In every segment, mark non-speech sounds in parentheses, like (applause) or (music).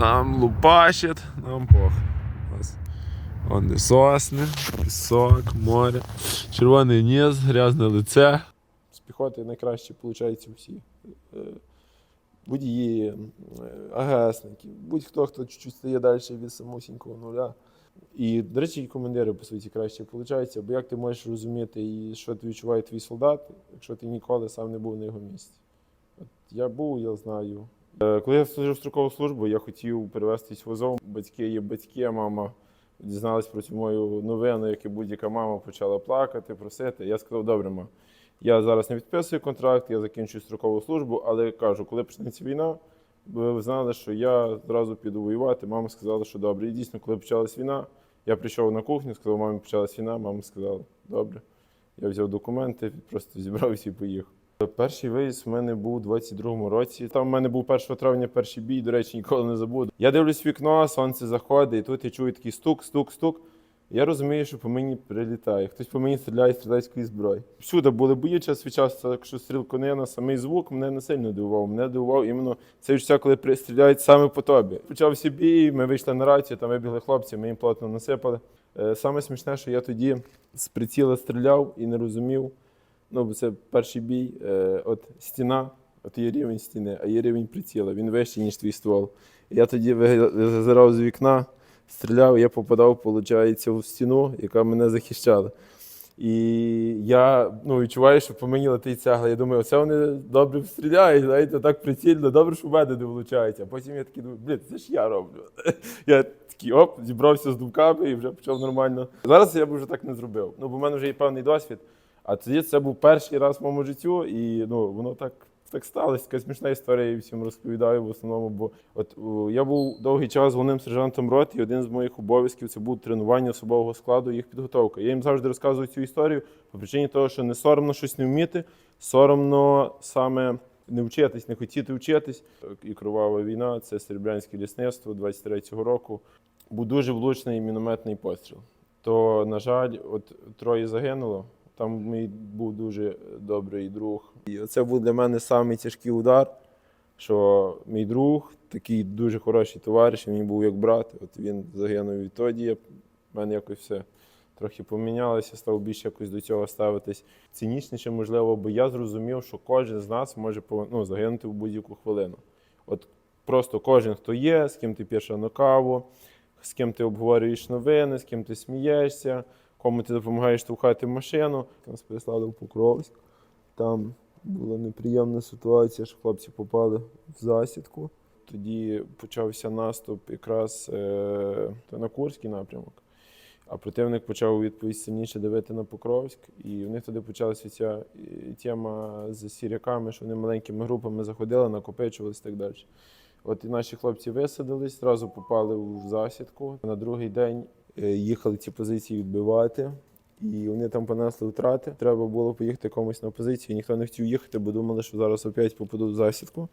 Там лупашить, нам пох. Вон сосни, пісок, море, червоний ніс, грязне лице. З піхоти найкраще виходить всі. Е, Водії, е, АГСники, будь-хто, хто чуть-чуть стає далі від самосінького нуля. І, до речі, командири, по суті, краще виходить, бо як ти можеш розуміти, що ти відчуває твій солдат, якщо ти ніколи сам не був на його місці. От я був, я знаю. Е, Коли я служив строкову службу, я хотів перевестись в Азов. Батьки є батьки, мама дізналась про цю мою новину, як і будь-яка мама почала плакати, просити. Я сказав, добре, ма, я зараз не підписую контракт, я закінчую строкову службу, але кажу, коли почнеться війна, ви знали, що я зразу піду воювати. Мама сказала, що добре. І дійсно, коли почалась війна, я прийшов на кухню, сказав, мамі почалась війна, мама сказала, добре. Я взяв документи, просто зібрався і поїхав. Перший виїзд в мене був у 22-му році. Там в мене був 1 травня перший бій, до речі, ніколи не забуду. Я дивлюсь вікно, сонце заходить, і тут я чую такий стук, стук, стук. Я розумію, що по мені прилітає. Хтось по мені стріляє стрілецької зброї. Всюди були бої час від часу, якщо стріл конина, самий звук мене не сильно дивував. Мене дивував іменно цей відчуття, коли пристріляють саме по тобі. Почався бій, ми вийшли на рацію, там вибігли хлопці, ми їм плотно насипали. Е, Саме смішне, що я тоді з приціла стріляв і не розумів. Ну, це перший бій. Е, от стіна, от є рівень стіни, а є рівень приціла. Він вищий, ніж твій ствол. Я тоді зазирав з вікна, стріляв, я попадав, виходить, в стіну, яка мене захищала. І я ну, відчуваю, що по мені летить цегла. Я думаю, оце вони добре стріляють, знаєте, так прицільно, добре, що в мене не влучають. А потім я такий думаю, блін, це ж я роблю. (laughs) Я такий оп, зібрався з думками і вже почав нормально. Зараз я б вже так не зробив. Ну, бо в мене вже є певний досвід. А тоді це був перший раз в моєму життю, і ну, воно так, так сталося. Така смішна історія, я всім розповідаю в основному. Бо от о, я був довгий час головним сержантом роти, і один з моїх обов'язків це був тренування особового складу, їх підготовка. Я їм завжди розказую цю історію по причині того, що не соромно щось не вміти, соромно саме не вчитись, не хотіти вчитись. І кровава війна це серебрянське лісництво 23-го року. Був дуже влучний мінометний постріл. То, на жаль, от троє загинуло. Там мій був дуже добрий друг. І це був для мене самий тяжкий удар, що мій друг, такий дуже хороший товариш, він був як брат. От він загинув відтоді. В мене якось все трохи помінялося, став більше якось до цього ставитись цинічніше, можливо, бо я зрозумів, що кожен з нас може ну, загинути в будь-яку хвилину. От просто кожен, хто є, з ким ти п'єш на каву, з ким ти обговорюєш новини, з ким ти смієшся, кому ти допомагаєш штовхати машину. Нас переслали в Покровськ. Там була неприємна ситуація, що хлопці попали в засідку. Тоді почався наступ якраз е, на Курський напрямок. А противник почав у відповідь сильніше давити на Покровськ, і в них тоді почалася ця е, тема з сіряками, що вони маленькими групами заходили, накопичувалися і так далі. От і наші хлопці висадились, зразу попали в засідку. На другий день їхали ці позиції відбивати, і вони там понесли втрати. Треба було поїхати комусь на позицію. Ніхто не хотів їхати, бо думали, що зараз опять попадуть в засідку.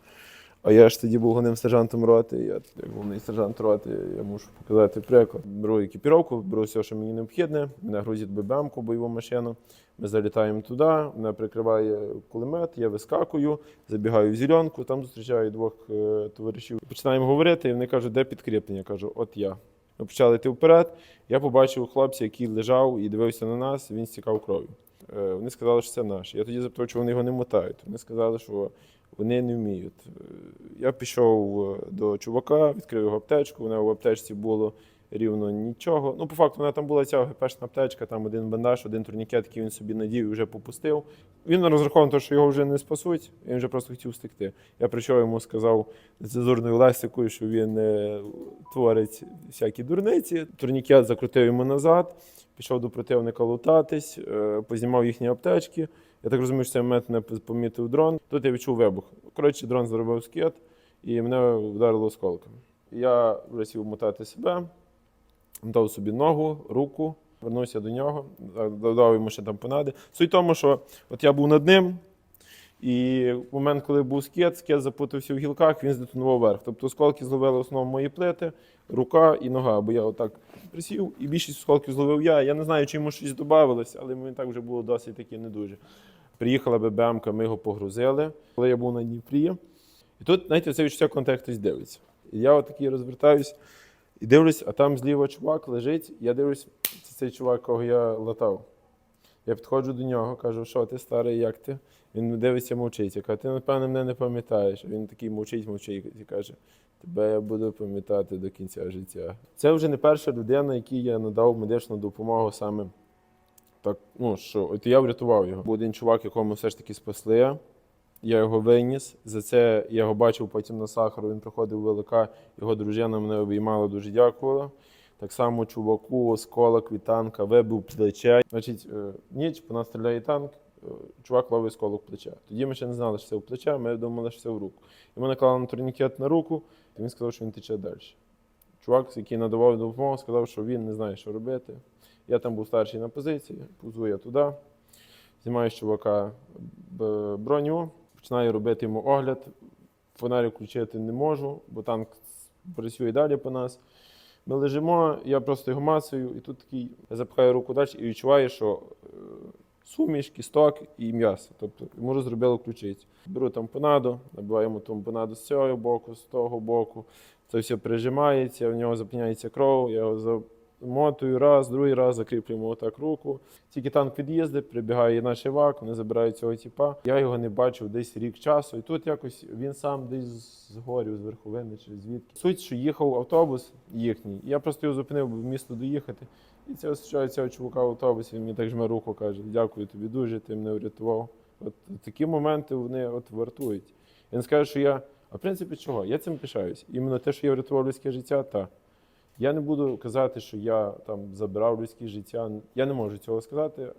А я ж тоді був головним сержантом роти. Я як головний сержант роти, я мушу показати приклад. Беру екіпіровку, беру все, що мені необхідне. Мене грузять ББМ-ку, бойову машину. Ми залітаємо туди, мене прикриває кулемет, я вискакую, забігаю в зеленку, там зустрічаю двох е, товаришів. Починаємо говорити, і вони кажуть, де підкріплення? Я кажу, от я. Ми почали йти вперед. Я побачив хлопця, який лежав і дивився на нас, він стікав кров'ю. Е, Вони сказали, що це наш. Я тоді запитав, чому вони його не мотають. Вони сказали, що вони не вміють. Е, Я пішов е, до чувака, відкрив його аптечку. Вона в аптечці було рівно нічого. Ну, по факту, вона там була ця ГПшна аптечка, там один бандаж, один турнікет, який він собі надів і вже попустив. Він розраховував, те, що його вже не спасуть, він вже просто хотів встекти. Я прийшов йому, сказав цензурною лексикою, що він е, творить всякі дурниці. Турнікет закрутив йому назад, пішов до противника лутатись, е, познімав їхні аптечки. Я так розумію, що цей момент мене помітив дрон. Тут я відчув вибух. Коротше, дрон зробив скет і мене вдарило осколком. Я вже сів мотати себе, дав собі ногу, руку, вернувся до нього, додав йому ще там понади. Суть в тому, що от я був над ним, і в момент, коли був скет, скет запутався в гілках, він здетонував вверх. Тобто осколки зловили в основному мої плити, рука і нога, бо я отак присів, і більшість осколків зловив я. Я не знаю, чи йому щось додавалося, але мені так вже було досить таки не дуже. Приїхала ББМка, ми його погрузили, коли я був на Дніпрі. І тут, знаєте, це відчуття, коли хтось дивиться. І я отакий розвертаюсь і дивлюсь, а там зліва чувак лежить. Я дивлюсь, це цей чувак, кого я латав. Я підходжу до нього, кажу, що ти старий, як ти? Він дивиться, мовчить. Я кажу, ти, напевно, мене не пам'ятаєш. Він такий мовчить, мовчить і каже, тебе я буду пам'ятати до кінця життя. Це вже не перша людина, якій я надав медичну допомогу саме так, ну що, от я врятував його. Був один чувак, якому все ж таки спасли. Я його виніс. За це я його бачив потім на сахару. Він приходив в ВЛК, його дружина мене обіймала, дуже дякувала. Так само чуваку, осколок від танка, вибив плече. Значить, е, ніч по нас стріляє танк, е, чувак ловить осколок плеча. Тоді ми ще не знали, що це в плече, ми думали, що це в руку. Йому наклали на турнікет на руку, і він сказав, що він тече далі. Чувак, який надавав допомогу, сказав, що він не знає, що робити. Я там був старший на позиції, повзу я туди, знімаю з чувака броню, починаю робити йому огляд. Фонарик включити не можу, бо танк працює далі по нас. Ми лежимо, я просто його мацаю, і тут такий я запихаю руку далі і відчуваю, що е, суміш, кісток і м'ясо. Тобто йому розробили ключицю. Беру тампонаду, набиваємо тампонаду з цього боку, з того боку. Це все прижимається, в нього зупиняється кров, я його замотую раз, другий раз закріплюємо отак руку. Тільки танк під'їздить, прибігає наш івак, вони забирають цього тіпа. Я його не бачив десь рік часу, і тут якось він сам десь з горів, з верховини чи звідки. Суть, що їхав автобус їхній. Я просто його зупинив, в місто доїхати. І це зустрічаю цього чувака в автобусі, він мені так жме руку, каже: Дякую тобі дуже, ти мене врятував. От такі моменти вони от вартують. Він скаже, що я. А в принципі, чого? Я цим пишаюсь. Іменно те, що я врятував людське життя, так. Я не буду казати, що я там забирав людське життя. Я не можу цього сказати,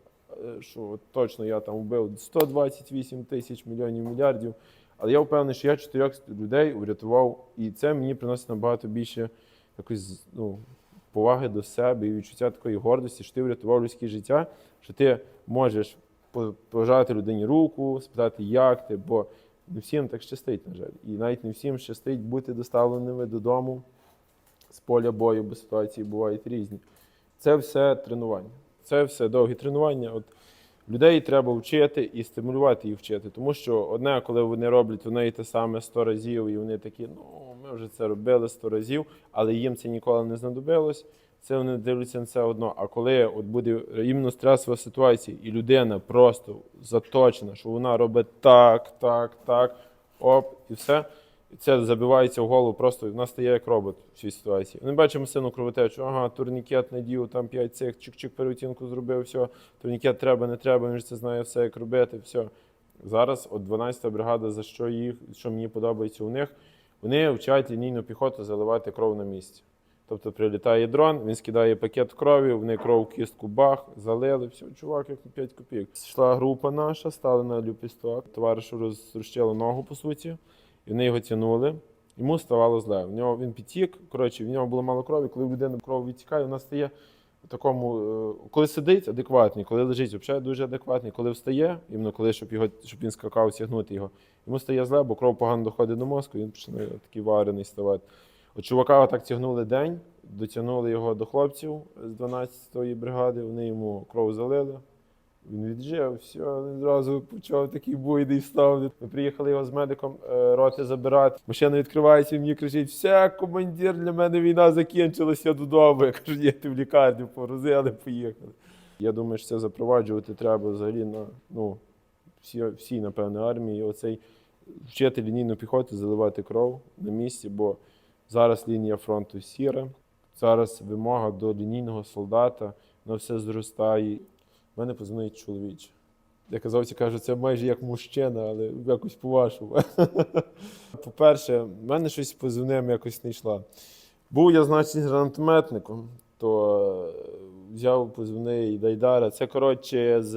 е, що точно я там вбив 128 тисяч мільйонів мільярдів. Але я впевнений, що я чотирьох людей врятував, і це мені приносить набагато більше якось ну, поваги до себе і відчуття такої гордості, що ти врятував людське життя, що ти можеш пожати людині руку, спитати, як ти, бо не всім так щастить, на жаль. І навіть не всім щастить бути доставленими додому з поля бою, бо ситуації бувають різні. Це все тренування. Це все довгі тренування. От людей треба вчити і стимулювати їх вчити. Тому що одне, коли вони роблять одне і те саме 100 разів, і вони такі, ну ми вже це робили 100 разів, але їм це ніколи не знадобилось. Це вони дивляться на це одно. А коли от буде іменно стресова ситуація, і людина просто заточена, що вона робить так, так, так, оп, і все. Це забивається в голову, просто вона стає як робот в цій ситуації. Ми бачимо сильну кровотечу, ага, турнікет надів, там 5 цих, чик-чик переоцінку зробив, все, турнікет треба, не треба, він ж це знає все, як робити, все. Зараз от 12-та бригада, за що їх, що мені подобається у них, вони вчать лінійну піхоту заливати кров на місці. Тобто прилітає дрон, він скидає пакет крові, вони кров в кістку бах, залили, все, чувак, як на 5 копійок. Йшла група наша, стали на люпісток. Товаришу розтрощили ногу, по суті, і вони його тягнули. Йому ставало зле. В нього він підтік, коротше, в нього було мало крові. Коли в людини кров відтікає, вона стає в такому, е, коли сидить, адекватний, коли лежить, взагалі дуже адекватний, коли встає, іменно коли, щоб його, щоб він скакав, тягнути його, йому стає зле, бо кров погано доходить до мозку, він починає такий варений ставати. От чувака так тягнули день, дотягнули його до хлопців з 12-ї бригади, вони йому кров залили. Він віджив, все, одразу почав такий буйний став. Ми приїхали його з медиком е, роти забирати. Машина відкривається, він мені кричить: все, командир, для мене війна закінчилася додому. Я кажу, ні, ти в лікарню порозили, поїхали. Я думаю, що це запроваджувати треба взагалі на ну, всі, всі напевне, армії. Оцей вчити лінійну піхоту, заливати кров на місці, бо зараз лінія фронту сіра, зараз вимога до лінійного солдата на все зростає. У мене позвонить чоловіче. Я казав, ці кажу, це майже як мужчина, але якось по-вашому. (laughs) По-перше, в мене щось по ним якось не йшла. Був я, значить, гранатометником, то е, взяв позвони Дайдара. Це, коротше, з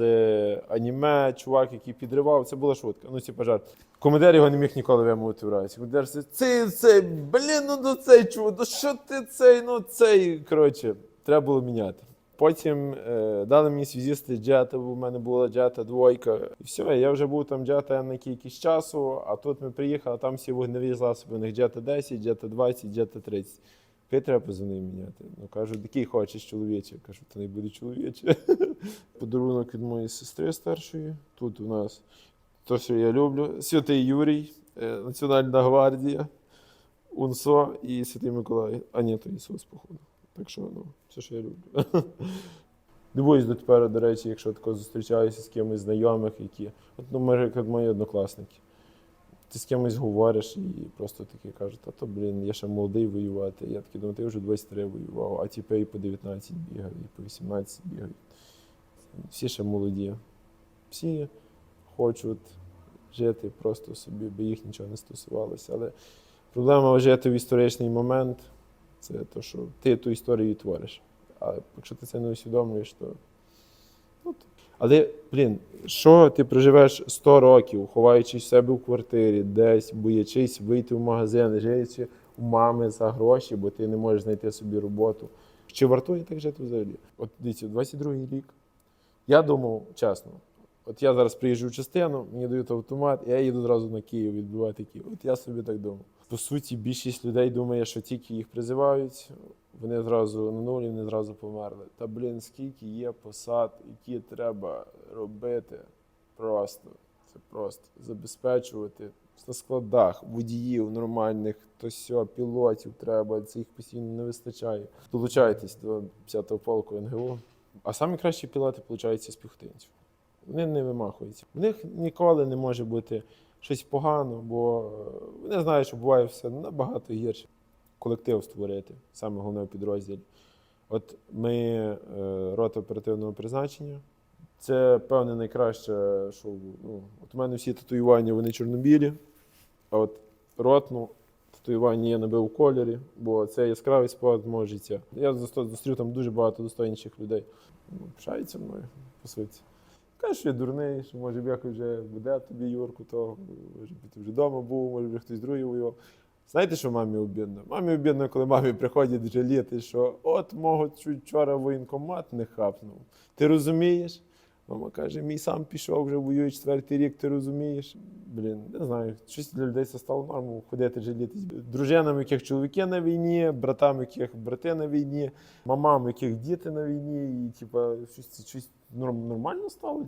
аніме, чувак, який підривав, це була шутка. Ну, типу, жарт. Командир його не міг ніколи вимовити в разі. Командир це, цей, цей, блін, ну цей чувак, ну що ти цей, ну цей. Коротше, треба було міняти. Потім е, дали мені свізісти джета, бо в мене була джета двойка. І все, я вже був там джета на кількість часу, а тут ми приїхали, там всі вогневі засоби. У них джета 10, джета 20, джета 30. Який треба позвонив міняти? Ну кажу, який хочеш чоловіче. Кажу, то не буде чоловіче. (laughs) Подарунок від моєї сестри старшої. Тут у нас то, що я люблю. Святий Юрій, е, Національна гвардія. УНСО і Святий Миколай. А ні, то Ісус, походу. Так що, ну, все, що я люблю. (laughs) Дивуюсь дотепер, до речі, якщо тако зустрічаюся з кимось знайомих, які. От, ну, як мої однокласники. Ти з кимось говориш і просто такі кажуть, а то, блін, я ще молодий воювати. Я такий думаю, ти вже 23 воював, а ті і по 19 бігають, і по 18 бігають. Всі ще молоді. Всі хочуть жити просто собі, бо їх нічого не стосувалося. Але проблема жити в історичний момент це те, що ти ту історію твориш. А якщо ти це не усвідомлюєш, то. Ну, але, блін, що ти проживеш 100 років, ховаючись в себе в квартирі, десь, боячись вийти в магазин, живучи у мами за гроші, бо ти не можеш знайти собі роботу. Чи вартує так жити взагалі? От дивіться, 22-й рік. Я думав, чесно, от я зараз приїжджу в частину, мені дають автомат, і я їду одразу на Київ відбивати Київ. От я собі так думав. По суті, більшість людей думає, що тільки їх призивають, вони зразу на нулі, вони зразу померли. Та блін, скільки є посад, які треба робити просто. Це просто забезпечувати на складах водіїв нормальних, то сьо, пілотів треба, цих постійно не вистачає. Долучайтесь до 50-го полку НГУ. А самі кращі пілоти, виходить, з піхотинців. Вони не вимахуються. В них ніколи не може бути щось погано, бо е, вони знають, що буває все набагато гірше. Колектив створити, саме головне в підрозділі. От ми е, рота оперативного призначення. Це, певне, найкраще, що ну, от у мене всі татуювання вони чорнобілі, а от ротну татуювання я набив у кольорі, бо це яскравий мого життя. Я зустрів там дуже багато достойніших людей. Ну, Пишаються мною, по суті. Каже, що я дурний, що може б якось вже буде тобі Юрку, то може б ти вже вдома був, може б хтось другий воював. Знаєте, що мамі обідно? Мамі обідно, коли мамі приходять жаліти, що от мого чуть вчора воєнкомат не хапнув. Ти розумієш? Мама каже, мій сам пішов, вже воює четвертий рік, ти розумієш? Блін, не знаю, щось для людей це стало нормою ходити жалітись. Дружинам, яких чоловіки на війні, братам, яких брати на війні, мамам, яких діти на війні, і типа щось, щось норм- нормально стало.